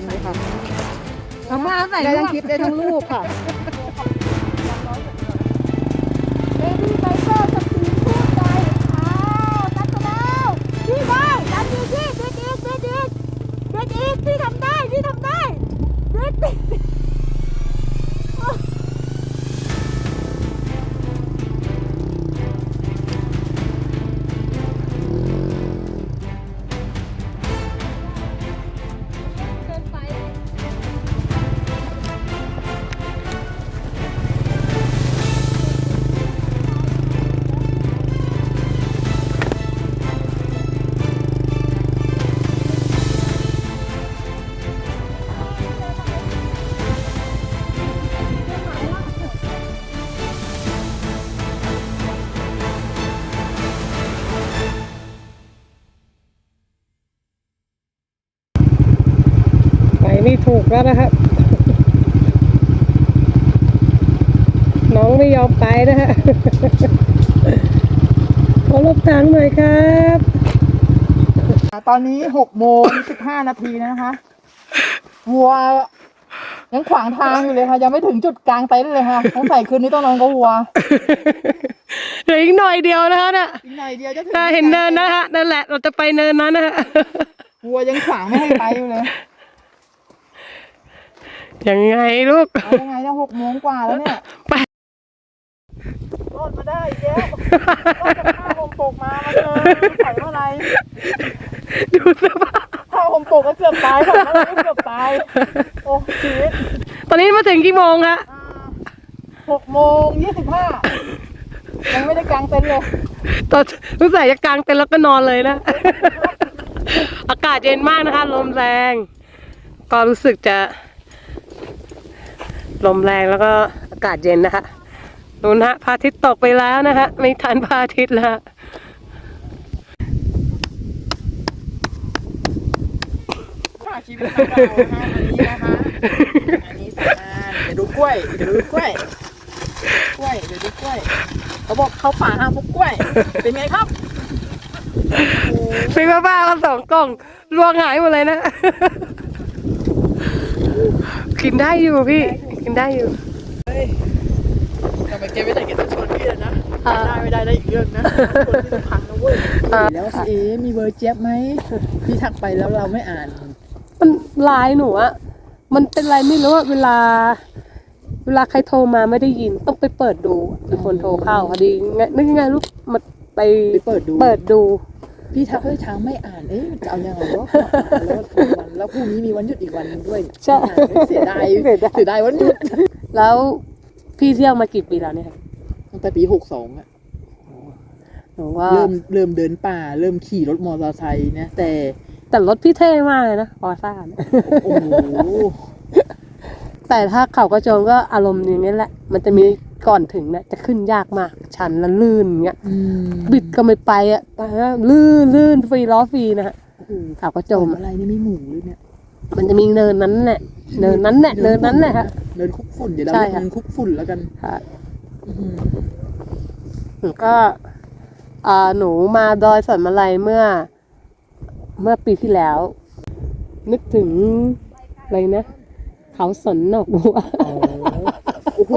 เค็มเลยค่ะ เอามาใส่ได้ทั้งคลิปได้ทั้งรูปค่ะ ถูกแล้วนะครับ น้องไม่ยอมไปนะฮะขอรบทางหน่อยครับตอนนี้หกโมงสิบห้านาทีนะคะวัวยังขวางทางอยู่เลยค่ะ ยังไม่ถึงจุดกลางเต็นท์เลยค่ะต้องใส่คืนนี้ต้องนอนกับวัวเหลืออีกหน่อยเดียวนะคะน่ะอีกหน่อยเดียวจะถึงถ้าเห็นเนินนะฮะนั่นแหละเราจะไปเนินนั้นนะฮะวัวยังขวางไม่ให้ไปอยู่เลย ยังไงลูก เอายังไงจะหกโมงกว่าแล้วเนี่ยไปรอดมาได้อีกแล้วรอดจากผ้าห่มปกมามาเจอใส่เมื่อไหรดูสภาพผ้าห่มปกก็เกือบตายค่ะเมื่อไหร่ก็เกือบตาย โอ้ชีวิตตอนนี้มาถึงกี่โมงคะอ่าหกโมงยี่สิบห้ายังไม่ได้กางเต็นท์เลยตอนรู้สึกจะกางเต็นท์แล้วก็นอนเลยนะ อากาศเย็นมากนะคะ ลมแรง ก็รู้สึกจะ ลมแรงแล้วก็อากาศเย็นนะคะนู่นฮะพระอาทิตย์ตกไปแล้วนะคะไม่ทันพระอาทิตย์แล้วฝากชีวิตของเรานะคะอันนี้นะคะ อันนี้สามารถเดี๋ยวดูกล้วยเดี๋ยวดูกล้วย กล้วย เดี๋ยวดูกล้วย เขาบอกเข้าป่าห้ามพวกกล้วย เป็นไงครับซื้อมาบ้ามาสองกล่องรวงหายหมดเลยนะ กินได้อยู่พี่ กินได้อยู่ทำไมแกไม่ได้แกต้องชวนพี่เลยนะอ่าได้ไม่ได้ได้อีกเรื่องนะชวนพี่ต้องพังนะเว้ยอ่าแล้วเอ๊ะมีเบอร์เจี๊ยบไหมพี่ทักไปแล้วเราไม่อ่าน มันไลน์หนูอะมันเป็นไรไม่รู้อะเวลา เวลาใครโทรมาไม่ได้ยินต้องไปเปิดดูมีคนโทรเข้าพอดีไงนึกยังไงลูกมาไปไปเปิดดู เปิดดู พี่ทักเฮ้ยช้างไม่อ่าน เอ๊ะมันจะเอายังไงวะแล้ววันแล้วพรุ่งนี้มีวันหยุดอีกวันหนึงด้วยใช่เสียดายเสียดาย เสียดายวันหยุดแล้วพี่เที่ยวมากี่ปีแล้วเนี่ยคะตั้งแต่ปีหกสองอะหนูว่าเริ่มเริ่มเดินป่า เริ่มขี่รถมอเตอร์ไซค์นะแต่ แต่รถพี่เท่มากเลยนะพอซ่าเนี่ยโอ้โหแต่ถ้าเขากระโจมก็อารมณ์อย่างนี้แหละ มันจะมี ก่อนถึงเนี่ยจะขึ้นยากมาก ชันแล้วลื่นอย่างเงี้ยอืมบิดก็ไม่ไปอะแต่ว่าลื่นลื่นฟรีล้อฟรีนะฮะโอ้โหเขากระโจมมอะอะไรนี่ไม่หมูเลยเนี่ยมันจะมีเนินนั้นแหละเนินนั้นแหละเนินนั้นแหละฮะเนินคุกฝุ่นเดี๋ยวเราใช่เรียกค่ะเนินคุกฝุ่นแล้วกันค่ะอื้อหือหนูก็อ่าหนูมาดอยสอนมาลัยเมื่อ เมื่อปีที่แล้ว นึกถึงอะไรนะ เขาสนหนอกบัว โอ้โห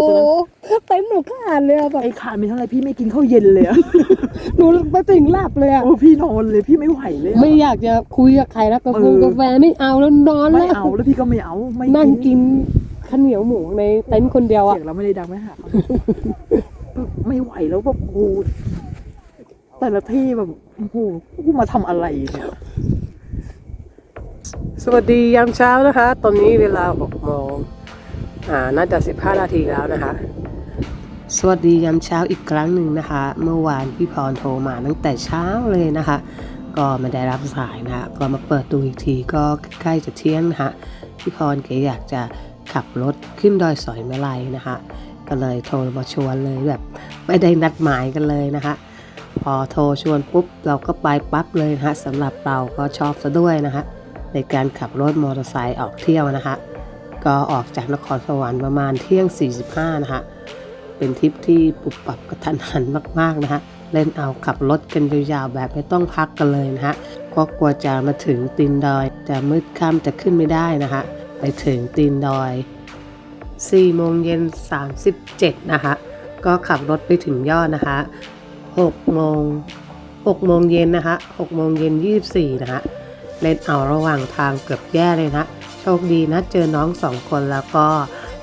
โอ้เต็มหนูขาดเลยอะแบบไอ้ขาดมีเท่าไหร่พี่ไม่กินข้าวเย็นเลยอะหนูไปถึงหลับเลยอะโอ้พี่นอนเลยพี่ไม่ไหวเลยอะไม่อยากจะคุยกับใครแล้วกาแฟเออกาแฟไม่เอาแล้วนอนไม่แล้วเอาแล้วพี่ก็ไม่เอาไม่นั่งกินข้าวเหนียวหมูในเต็นท์คนเดียวอะเสียงเราไม่ได้ดังไหมฮะไม่ไหวแล้วแบบโอ้โหแต่ละที่แบบโอ้โหกูมาทำอะไรเนี่ย สวัสดียามเช้านะคะ ตอนนี้เวลา6โมง อ่าน่าจะ 15 นาทีแล้วนะคะ สวัสดียามเช้าอีกครั้งหนึ่งนะคะ เมื่อวานพี่พรโทรมาตั้งแต่เช้าเลยนะคะ ก็ไม่ได้รับสายนะคะก็มาเปิดดูอีกทีก็ใกล้จะเที่ยงนะคะพี่พรแกอยากจะขับรถขึ้นดอยสอยแม่ไลนะคะ ก็เลยโทรมาชวนเลยแบบไม่ได้นัดหมายกันเลยนะคะ พอโทรชวนปุ๊บเราก็ไปปั๊บเลยนะคะสำหรับเราก็ชอบซะด้วยนะคะในการขับรถมอเตอร์ไซค์ออกเที่ยวนะคะ ก็ออกจากนครสวรรค์ประมาณเที่ยง 45 นะคะเป็นทริปที่ปุบปับกระทันหันมาก ๆ นะคะเล่นเอาขับรถกันยาวๆแบบไม่ต้องพักกันเลยนะฮะเพราะกลัวจะมาถึงตีนดอย จะมืดค่ำจะขึ้นไม่ได้นะฮะไปถึงตีนดอย4โมงเย็น37 นะคะก็ขับรถไปถึงยอดนะคะ6โมง6โมงเย็นนะคะ6โมงเย็น24 นะคะเล่นเอาระหว่างทางเกือบแย่เลยนะ โชคดีนะเจอน้องสองคนแล้วก็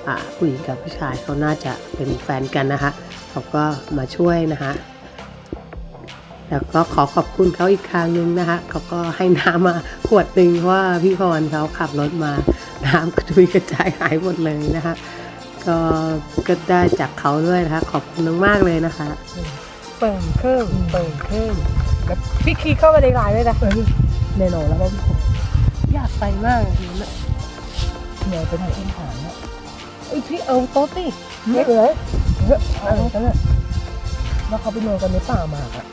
อ่าผู้หญิงกับผู้ชายเขาน่าจะเป็นแฟนกันนะคะเขาก็มาช่วยนะคะแล้วก็ขอขอบคุณเขาอีกครั้งหนึงนะคะเขาก็ให้น้ำมาขวดหนึ่งเพราะว่าพี่พรเขาขับรถมาน้ำกระจุยกระจายหายหมดเลยนะคะก็ก็ได้จากเขาด้วยนะคะ ขอบคุณมากๆเลยนะคะ เปิ่งเครื่องเปิ่งเครื่องแล้วพี่คีเข้ามาในไลน์ด้วยนะแน่นอนแล้วว่าพี่ผมอยากไปมากจริงๆนะ เนี่ยเป็นที่ฐานเนี่ยไอยพี่เอาโต๊ะติเนี่ยเลยเฮ้ยอะไรกันเนี่ยแล้วเขาไปนอนกันในป่าหมากอะ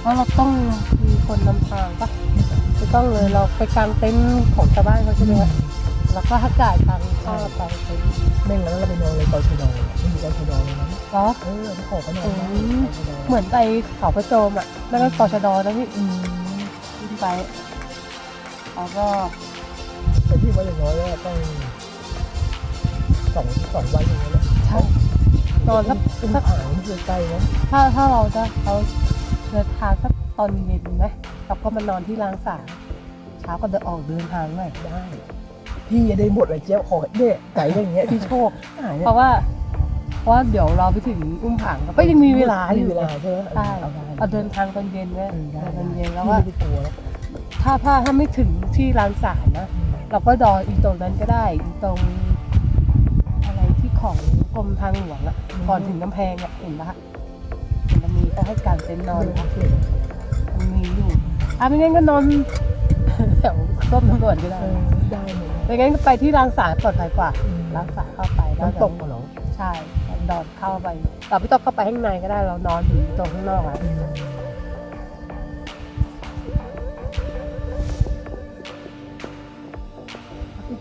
เพราะเราต้องมีคนนำทางปะไม่ต้องเลยเราไปกางเต็นท์ของชาวบ้านเขาใช่ไหมคะแล้วก็ถ้าจ่ายตังค่ากางเต็นท์แม่งแล้วเราไปนอนเลยตอนชะดอไม่มีตอนชะดอเลยนะเหรอเออที่ขอเขานอนได้อืมตอนชะดอเหมือนไปเขาประโจมอะนั่นก็ตชดนะพี่อืมขึ้นไปแล้วก็ แต่ที่ว่าอย่างน้อยก็ต้องสองสองวันอย่างเงี้ยแหละใช่นอนสักอุ้มสักผางนี่คือใกล้นะถ้าถ้าเราจะเราเดินทางสักตอนเย็นไหมเราก็มานอนที่รางสารเช้าก็เดินออกเดินทางหน่อยได้พี่อย่าได้หมดเลยเจ๊ขอเนี่ยไก่อย่างเงี้ยพี่โชคหายเนี่ยเพราะว่าเพราะว่าเดี๋ยวเราไปถึงอุ้มผางก็ยังมีเวลาอมียู่เวลาใช่ไหมใช่เอาได้เอาเดินทางตอนเย็นไหมเออได้เดินตอนเย็นแล้วพี่ว่าไม่ได้กลัวแล้วถ้าถ้าถ้าไม่ถึงที่รางสารนะ เราก็ดอยอีตรงนั้นก็ได้อีตรงอะไรที่ของกรมทางหลวงอะก่อนถึงกำแพงอะเห็นปะเห็นมันมีก็ให้การเต็นท์นอนปะมันมีอยู่อะไม่งั้นก็นอนแถวต้มตำรวจก็เอได้อได้เลยไม่งั้นก็ไปที่รางสารปลอดภัยกว่า รางสารเข้าไปแล้วน้ำตกเหรอใช่ดอนเข้าไปเราไม่ต้องเข้าไปข้างในก็ได้เรานอนอยู่ตรงข้างนอกอะ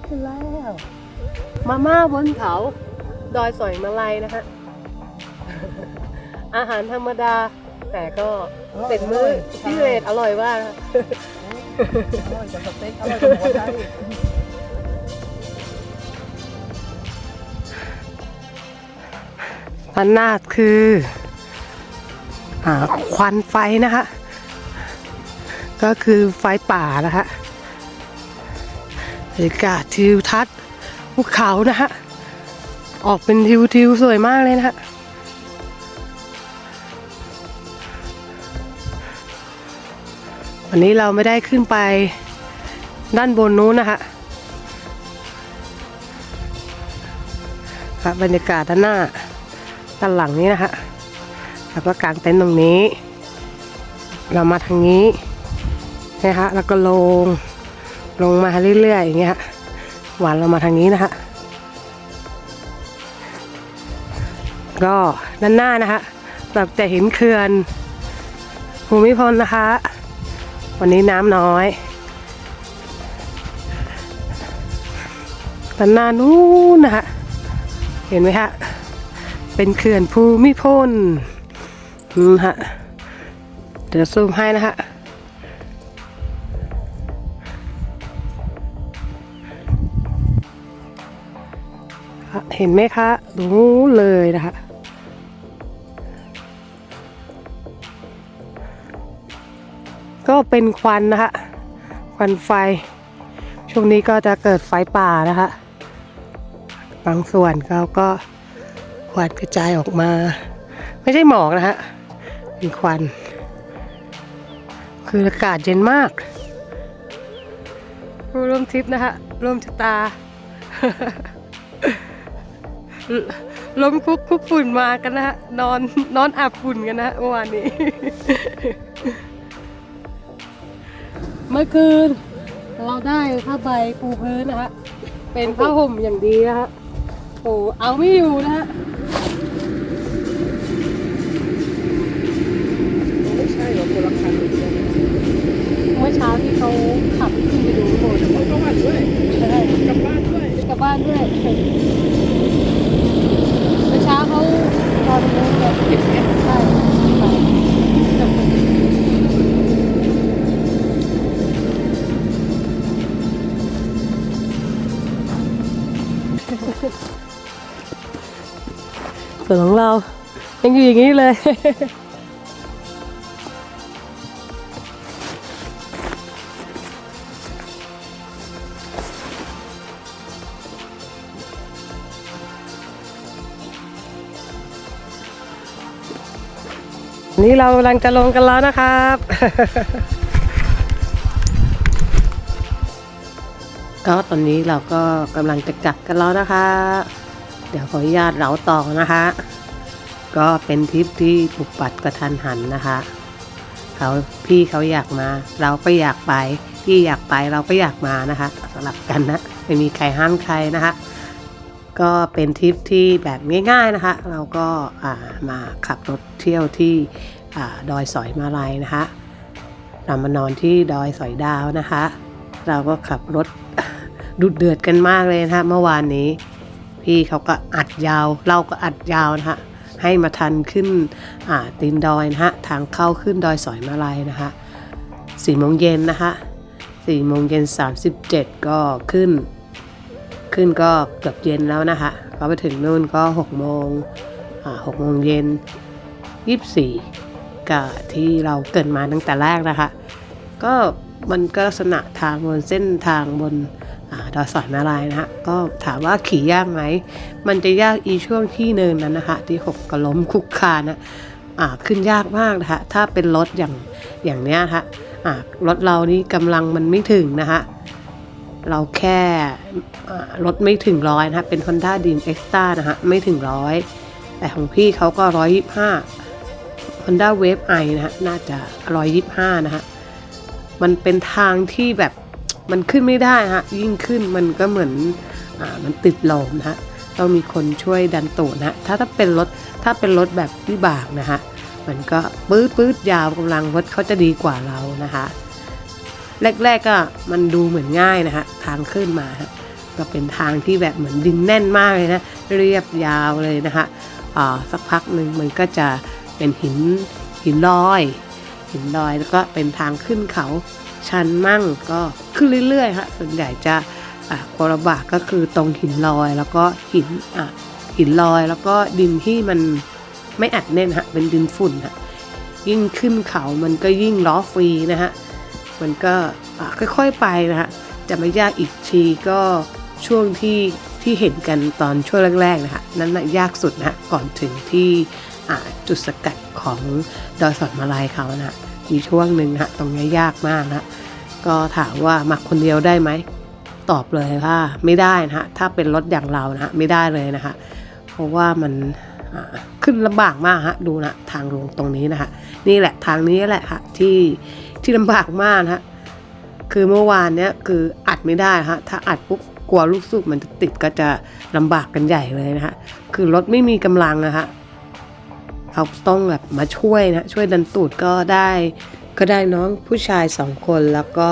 ขึ้นแล้ว มาม่าบนเขา ดอยสอยมาลัยนะฮะ อาหารธรรมดา แต่ก็เป็นมื้อพิเศษอร่อยมาก อร่อยกับสเต็กอร่อยกับหัวใจพันนาดคืออควันไฟนะคะ ก็คือไฟป่านะคะ รรยากาศทิวทัศน์ภูเขานะฮะ ออกเป็นทิวทิวสวยมากเลยนะฮะวันนี้เราไม่ได้ขึ้นไปด้านบนนู้นนะคะครับบรรยากาศด้านหน้าด้านหลังนี้นะฮะแล้วก็กางเต็นท์ตรงนี้ เรามาทางนี้นะฮะแล้วก็ลง ลงมาเรื่อยๆอย่างเงี้ยฮะหวานเรามาทางนี้นะฮะก็ด้านหน้านะฮะเราจะเห็นเขื่อนภูมิพลนะคะ วันนี้น้ำน้อยด้านหน้านู้นนะฮะเห็นไหมฮะเป็นเขื่อนภูมิพลนะฮะเดี๋ยวซูมให้นะฮะ เห็นไหมคะดูเลยนะคะก็เป็นควันนะคะควันไฟ ช่วงนี้ก็จะเกิดไฟป่านะคะ บางส่วนเขาก็ควันกระจายออกมา ไม่ใช่หมอกนะฮะเป็นควัน คืออากาศเย็นมาก ผู้ร่วมทริปนะฮะร่วมชะตา ล้มคุกคุกฝุ่นมากันนะฮะนอนนอนอาบฝุ่นกันนะฮะเมื่อวานนี้ เมื่อคืน เราได้ผ้าใบปูพื้นนะฮะเป็นผ้าห่มอย่างดีนะฮะโอ้เอาไม่อยู่นะฮะ ส่วนของเรา ยังอยู่อย่างนี้เลย นี่เรากำลังจะลงกันแล้วนะครับก็ตอนนี้เราก็กำลังจะกลับกันแล้วนะคะ เดี๋ยวขออนุญาตเราต่อนะคะ ก็เป็นทริปที่ปุบปัดกระทันหันนะคะเขาพี่เขาอยากมา เราก็อยากไป พี่อยากไปเราก็อยากมานะคะสลับกันนะไม่มีใครห้ามใครนะคะ ก็เป็นทริปที่แบบง่าย ๆนะคะ เราก็มาขับรถเที่ยวที่อดอยสอยมาลัยนะคะเรามานอนที่ดอยสอยดาวนะคะ เราก็ขับรถดุดเดือดกันมากเลยนะคะเมื่อวานนี้ พี่เขาก็อัดยาว เราก็อัดยาวนะคะให้มาทันขึ้นตีนดอยนะฮะทางเข้าขึ้นดอยสอยมาลัยนะคะสี่โมงเย็นนะคะสี่โมงเย็นสามสิบเจ็ดก็ขึ้น ขึ้นก็เกือบเย็นแล้วนะคะก็ไปถึงนู่นก็หกโมงหกโมงเย็นยี่สี่ก็ที่เราเกิดมาตั้งแต่แรกนะคะก็มันก็ลักษณะทางบนเส้นทางบน ดอยสอยมาลายนะฮะก็ถามว่าขี่ยากไหม มันจะยากอีช่วงที่เนินนั้นนะคะ ที่หกกระล้มคุกคานนะอ่าขึ้นยากมากนะคะถ้าเป็นรถอย่างอย่างเนี้ยนะคะอ่ารถเรานี่กำลังมันไม่ถึงนะคะเราแค่รถไม่ถึงร้อยนะคะเป็น Honda Dream Extra นะคะไม่ถึงร้อยแต่ของพี่เขาก็ร้อยยี่ห้า Honda Wave i นะฮะน่าจะร้อยยี่ห้านะฮะมันเป็นทางที่แบบ มันขึ้นไม่ได้ฮะยิ่งขึ้นมันก็เหมือนอ่ามันติดลมนะฮะต้องมีคนช่วยดันตูดนะฮะถ้าถ้าเป็นรถถ้าเป็นรถแบบวิบากนะฮะมันก็ปื๊ดปื๊ดยาวกำลังรถเขาจะดีกว่าเรานะคะแรก ๆก็มันดูเหมือนง่ายนะฮะทางขึ้นมาฮะก็เป็นทางที่แบบเหมือนดินแน่นมากเลยนะเรียบยาวเลยนะคะอ่าสักพักหนึ่งมันก็จะเป็นหินหินลอย หินดอยแล้วก็เป็นทางขึ้นเขา ชันมั่งก็ขึ้นเรื่อยๆค่ะส่วนใหญ่จะอะควรบาก็คือตรงหินลอยแล้วก็หินอะหินลอยแล้วก็ดินที่มันไม่อัดแน่นฮะเป็นดินฝุ่นฮะยิ่งขึ้นเขามันก็ยิ่งล้อฟรีนะฮะมันก็ค่อยๆไปนะฮะจะไม่ยากอีกทีก็ช่วงที่ที่เห็นกันตอนช่วงแรกๆนะคะนั่นนะยากสุดนะะก่อนถึงที่จุดสกัดของดอยสอนมาลายเขานะ มีช่วงหนึ่งนะฮะตรงนี้ยากมากนะก็ถามว่าหมักคนเดียวได้ไหมตอบเลยว่าไม่ได้นะฮะถ้าเป็นรถอย่างเรานะฮะไม่ได้เลยนะคะเพราะว่ามันขึ้นลำบากมากฮะดูนะทางลงตรงนี้นะคะนี่แหละทางนี้แหละค่ะที่ที่ลำบากมากนะฮะคือเมื่อวานเนี้ยคืออัดไม่ได้ฮะถ้าอัดปุ๊บกลัวลูกสูบมันจะติดก็จะลำบากกันใหญ่เลยนะฮะคือรถไม่มีกำลังนะฮะ เขาต้องแบบมาช่วยนะช่วยดันตูดก็ได้ ก็ได้น้องผู้ชายสองคนแล้วก็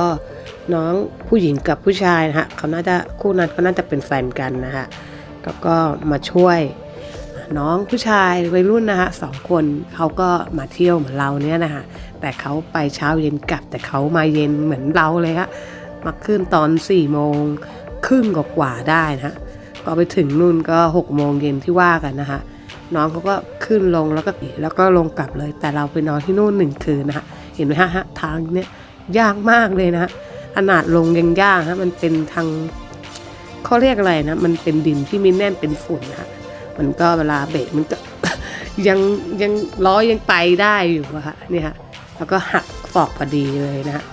น้องผู้หญิงกับผู้ชายนะฮะเขาน่าจะคู่นั้นเขาน่าจะเป็นแฟนกันนะฮะแล้วก็มาช่วยน้องผู้ชายวัยรุ่นนะฮะสองคนเขาก็มาเที่ยวเหมือนเราเนี่ยนะฮะแต่เขาไปเช้าเย็นกลับ แต่เขามาเย็นเหมือนเราเลยฮะมาขึ้นตอน4ี่โมงครึ่งกว่าได้นะฮะก็ไปถึงนู่นก็6กโมงเย็นที่ว่ากันนะคะ น้องเขาก็ขึ้นลงแล้วก็แล้วก็ลงกลับเลย แต่เราไปนอนที่นู่นหนึ่งคืนนะฮะเห็นไหมฮะทางเนี้ยยากมากเลยนะฮะขนาดลงยังยากฮะมันเป็นทางเขาเรียกอะไรนะมันเป็นดินที่ไม่แน่นเป็นฝุ่นนะฮะมันก็เวลาเบรกมันก็ยังยังล้อยังไปได้อยู่อะฮะนี่ฮะแล้วก็หักฟอกพอดีเลยนะฮะ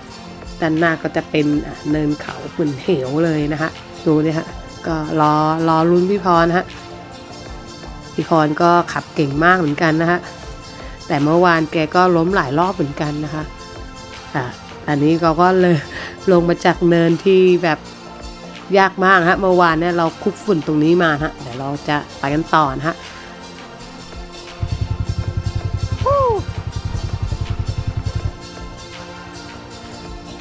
ด้านหน้าก็จะเป็นเนินเขาเหมือนเหวเลยนะฮะดูเนี่ยฮะก็รอรอลุ้นพี่พรนะฮะ พี่พรก็ขับเก่งมากเหมือนกันนะฮะแต่เมื่อวานแกก็ล้มหลายรอบเหมือนกันนะคะอะอันนี้เราก็เลยลงมาจากเนินที่แบบยากมากฮะเมื่อวานเนี่ยเราคุกฝุ่นตรงนี้มาฮะเดี๋ยวเราจะไปกันต่อนะฮะ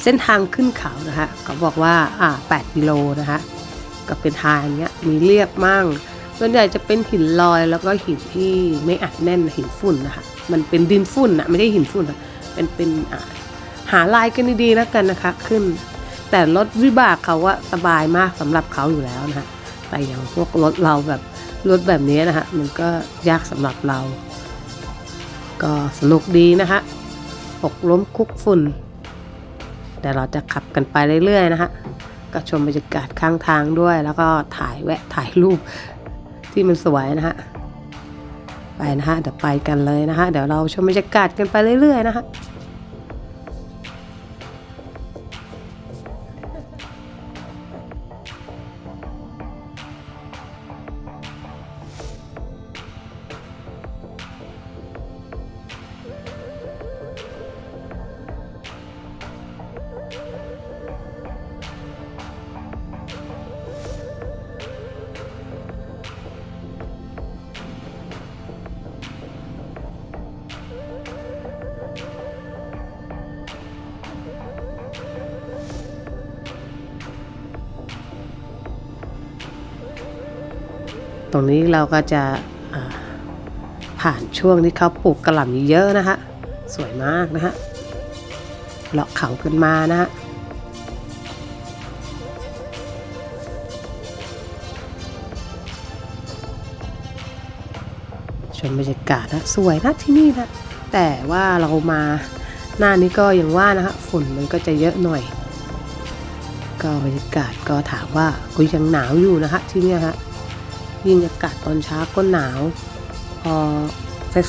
เส้นทางขึ้นเขานะฮะเขาบอกว่าอ่า 8 กิโลนะคะก็เป็นทางเนี้ยมีเรียบมั่ง ส่วนใหญ่จะเป็นหินลอยแล้วก็หินที่ไม่อัดแน่นหินฝุ่นนะคะมันเป็นดินฝุ่นนะไม่ได้หินฝุ่นนะเป็นเป็นหาลายกันดีๆแล้วกันนะคะ ขึ้น แต่รถวิบากเขาว่าสบายมากสำหรับเขาอยู่แล้วนะคะแต่อย่างพวกรถเราแบบรถแบบนี้นะฮะมันก็ยากสำหรับเรา ก็สนุกดีนะฮะอกล้มคุกฝุ่นแต่เราจะขับกันไปเรื่อยๆนะฮะก็ชมบรรยากาศข้างทางด้วย แล้วก็ถ่ายแวะถ่ายรูป ที่มันสวยนะฮะไปนะฮะเดี๋ยวไปกันเลยนะฮะเดี๋ยวเราชมบรรยากาศกันไปเรื่อยๆนะฮะ ตรงนี้เราก็จะผ่านช่วงที่เขาปลูกกระหล่ำเยอะนะฮะสวยมากนะฮะเลาะเขาขึ้นมานะฮะชมบรรยากาศนะสวยนะที่นี่นะแต่ว่าเรามาหน้านี้ก็ยังว่านะฮะฝุ่นมันก็จะเยอะหน่อย ก็บรรยากาศก็ถามว่าก็ยังหนาวอยู่นะฮะที่นี่ฮะ ยิ่งอากาศตอนเช้าก็หนาว พอ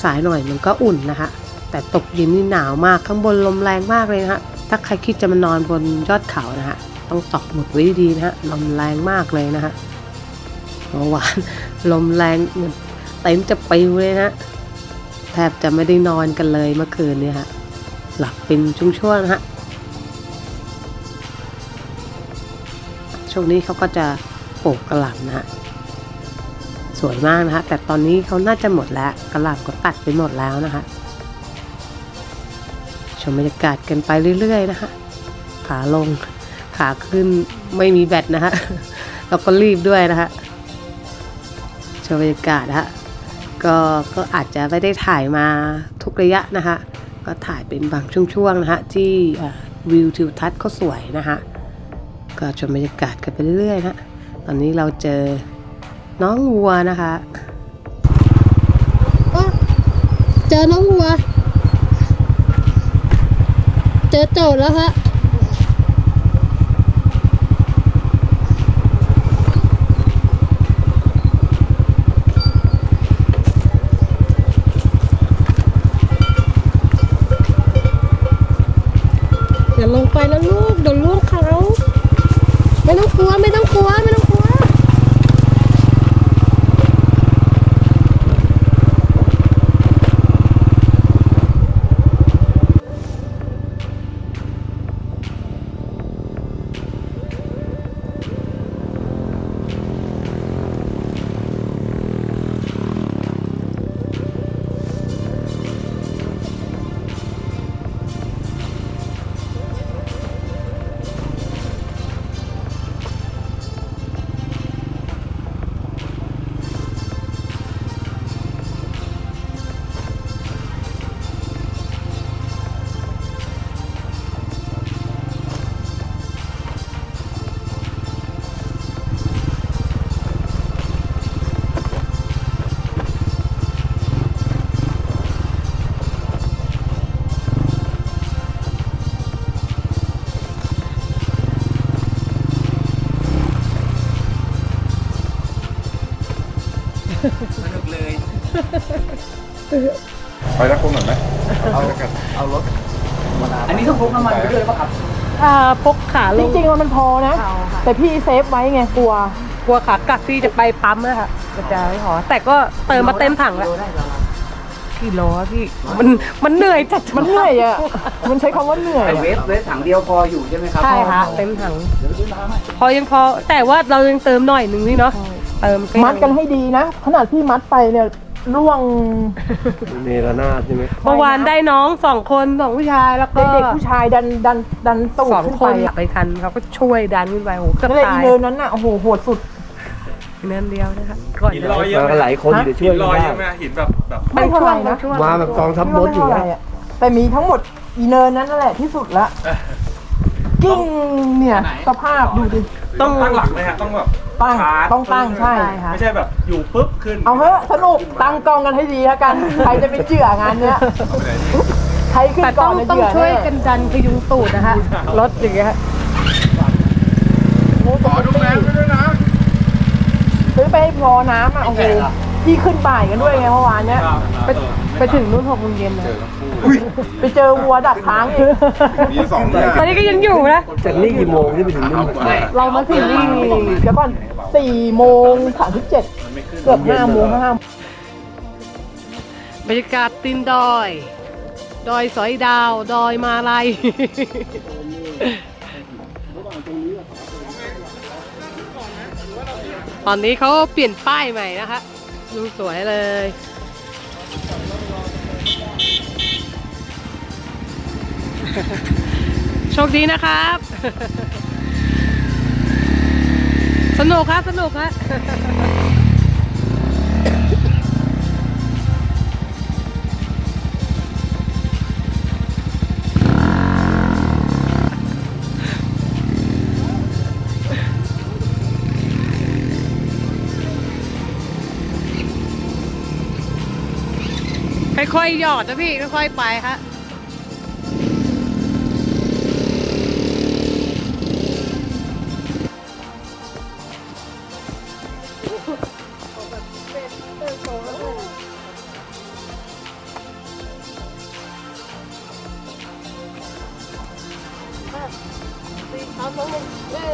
สายๆหน่อยมันก็อุ่นนะฮะแต่ตกเย็นนี่หนาวมากข้างบนลมแรงมากเลยนะฮะถ้าใครคิดจะมานอนบนยอดเขานะฮะต้องตอกหมุดไว้ดีๆนะฮะลมแรงมากเลยนะฮะเมื่อวานลมแรงเหมือนเต็มจะปิวเลยนะฮะแทบจะไม่ได้นอนกันเลยเมื่อคืนเนี่ยฮะหลับเป็นช่วงๆนะฮะช่วงนี้เขาก็จะปลูกกระหล่ำนะฮะ สวยมากนะฮะแต่ตอนนี้เขาน่าจะหมดแล้วกระหล่ำก็ตัดไปหมดแล้วนะคะ ชมบรรยากาศกันไปเรื่อย ๆ นะคะ ขาลงขาขึ้นไม่มีแบตนะฮะเราก็รีบด้วยนะฮะชมบรรยากาศนะฮะก็ก็อาจจะไม่ได้ถ่ายมาทุกระยะนะคะ ก็ถ่ายเป็นบางช่วงๆนะฮะที่วิวทิวทัศน์เขาสวยนะคะก็ชมบรรยากาศกันไปเรื่อยๆนะะตอนนี้เราเจอ น้องวัวนะคะเจอน้องวัว เจอโจทย์แล้วฮะอย่าลงไปนะลูกเดี๋ยวลูกเขา ไม่ต้องกลัวไม่ต้องกลัวไม่ต้องกลัว พกขาลจงริงๆมันพอนะแต่พี่เซฟไว้ไงกลัว กลัวขากลับพี่จะไปปั๊มนะคะกระจายหอ แต่ก็เติมมาเต็มถังแล้วกี่โลอะพี่มันมันเหนื่อยจัดมันเหนื่อยอะ มันใช้คำว่าเหนื่อยไออะเวฟเวฟถังเดียวพออยู่ใช่ไหมครับใช่ค่ะเต็มถังพอยังพอแต่ว่าเรายังเติมหน่อยหนึ่งนี่เนาะเติมแค่มัดกันให้ดีนะ ขนาดพี่มัดไปเนี่ย ร่วงเนรนาใช่ไหมเมื่อวานได้น้องสองคนสองผู้ชายแล้วก็เด็กๆผู้ชายดันดันดันตูดสองขึ้นคไปนอะไปคันเขาก็ช่วยดันขึ้นไปโอ้โหเกือบก็เลยตาอียเนินนั้นน่ะโอ้โหโหดสุด เนินเดียวนะคะก่อนหินจะลอยเยอะหลายคนอยู่ช่วยลกัอนยได้ใช่ไหมหินแบบแบบไม่เท่าไหร่นะ ช่วงมาแบบกองทัพรถอยู่ไม่นะเท่าไหร่อะแต่มีทั้งหมดอีเนินนั้นนั่นแหละที่สุดละจ กึ้งเนี่ยสภาพดูดิ ต้องตั้งหลักเลยฮะต้องแบบตั้งชาร์จต้องตั้งใช่ค่ะ ไม่ใช่แบบอยู่ปุ๊บขึ้นเอาเถอะสนุกตั้งกล้องกันให้ดีแล้วกัน ใครจะเป็นเหยื่องานเนี้ยใครขึ้นแต่ก่ต้ออนงในต้องเหยื่อช่วยแน่กันดันพยุงตูดนะคะรถอย่างเงี้ยขอดูแลด้วยนะ ซื้อไปให้พอน้ำอะโอ้โหพี่ขึ้นบ่ายกันด้วยไงเมื่อวานเนี้ยไปไปถึงนู่นหกโมงเย็นนะ ไปเจอวัวดักทางอีกมีสองอย่างตอนนี้ก็ยังอยู่นะ จากนี่กี่โมงที่ไปถึงนู่นเรามาถึงนี่เดี๋ยวก่อนสี่โมงสามสิบเจ็ดเกือบห้าโมงห้าบรรยากาศตีนดอย ดอยสอยดาว ดอยมาลายตอนนี้เขาเปลี่ยนป้ายใหม่นะคะ ดูสวยเลย โชคดีนะครับ สนุกครับ สนุกครับค่อยๆหยอดนะพี่ ค่อยๆไปฮะ สี่สามสองหนึ่งเย้